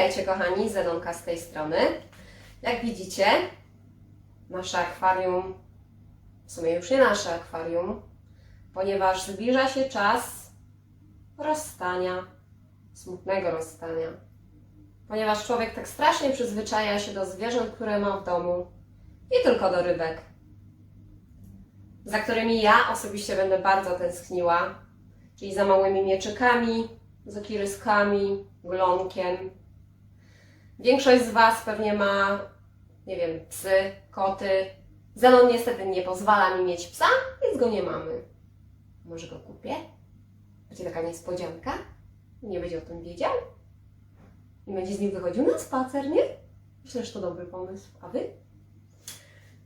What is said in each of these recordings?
Witajcie kochani, Zenonka z tej strony. Jak widzicie, nasze akwarium, w sumie już nie nasze akwarium, ponieważ zbliża się czas rozstania, smutnego rozstania. Ponieważ człowiek tak strasznie przyzwyczaja się do zwierząt, które ma w domu i tylko do rybek, za którymi ja osobiście będę bardzo tęskniła, czyli za małymi mieczykami, z okiryskami, glonkiem. Większość z Was pewnie ma, nie wiem, psy, koty. Zenon niestety nie pozwala mi mieć psa, więc go nie mamy. Może go kupię? Będzie taka niespodzianka? Nie będzie o tym wiedział? I będzie z nim wychodził na spacer, nie? Myślę, że to dobry pomysł. A Wy?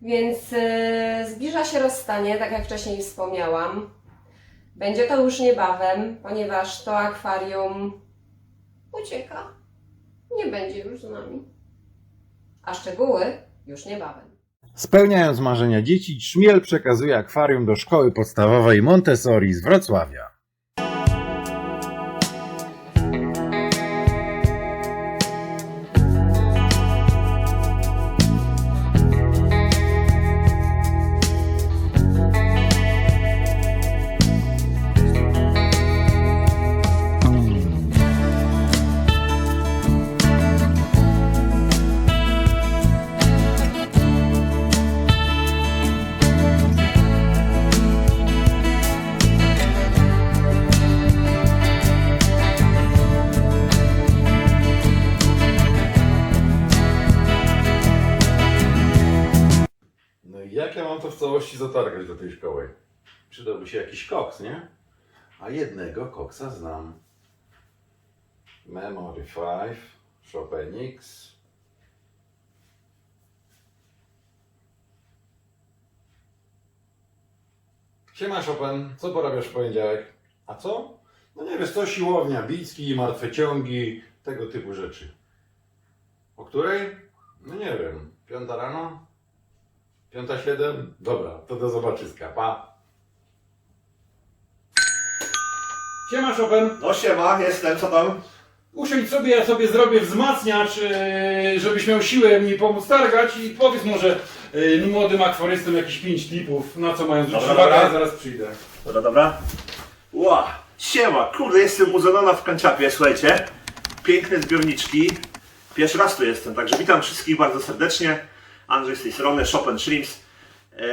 Więc yy, zbliża się rozstanie, tak jak wcześniej wspomniałam. Będzie to już niebawem, ponieważ to akwarium ucieka. Nie będzie już z nami. A szczegóły już niebawem. Spełniając marzenia dzieci, Szmiel przekazuje akwarium do szkoły podstawowej Montessori z Wrocławia. Jak ja mam to w całości zatargać do tej szkoły? Przydałby się jakiś koks, nie? A jednego koksa znam. Memory 5, Chopinix. Siema Chopin, co porabiasz w poniedziałek? A co? No nie wiesz co, siłownia, bicki, martwe ciągi, tego typu rzeczy. O której? No nie wiem, piąta rano? Piąta siedem? Dobra, to do zobaczyska, pa. Siema Chopin, No siema, jestem, co tam? usiądź sobie, ja sobie zrobię wzmacniacz, yy, żebyś miał siłę mi pomóc targać i powiedz może yy, młodym akwarystom jakieś 5 tipów, na co mają zwrócić Dobra, uwagę, dobra. ja zaraz przyjdę. Dobra, dobra. Ła, siema, kurde, jestem u Zenona w kanciapie, słuchajcie. Piękne zbiorniczki. Pierwszy raz tu jestem, także witam wszystkich bardzo serdecznie. Andrzej z tej strony, Chopin Shrimps. E,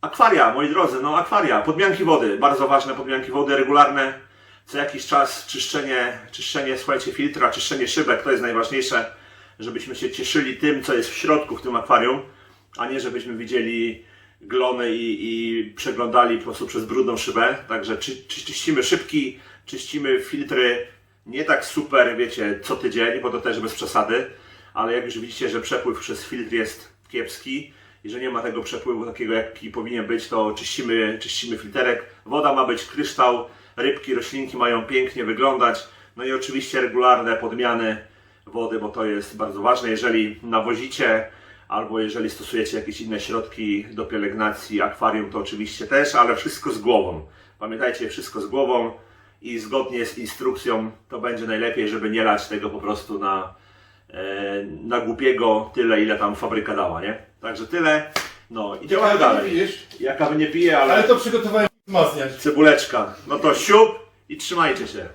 akwaria, moi drodzy, no akwaria, podmianki wody, bardzo ważne podmianki wody, regularne. Co jakiś czas czyszczenie, czyszczenie, słuchajcie, filtra, czyszczenie szybek, to jest najważniejsze, żebyśmy się cieszyli tym, co jest w środku w tym akwarium, a nie żebyśmy widzieli glony i, i przeglądali po prostu przez brudną szybę. Także czy, czy, czyścimy szybki, czyścimy filtry nie tak super, wiecie, co tydzień, bo to też bez przesady, ale jak już widzicie, że przepływ przez filtr jest kiepski i że nie ma tego przepływu takiego, jaki powinien być, to czyścimy, czyścimy filterek. Woda ma być kryształ, rybki, roślinki mają pięknie wyglądać. No i oczywiście regularne podmiany wody, bo to jest bardzo ważne. Jeżeli nawozicie albo jeżeli stosujecie jakieś inne środki do pielęgnacji akwarium, to oczywiście też, ale wszystko z głową. Pamiętajcie, wszystko z głową i zgodnie z instrukcją to będzie najlepiej, żeby nie lać tego po prostu na, na głupiego tyle, ile tam fabryka dała, nie? Także tyle. No i działamy Ale dalej. Jaka by nie pije, ale ale to przygotowałem wzmacniacz. cebuleczka. No to siup i trzymajcie się.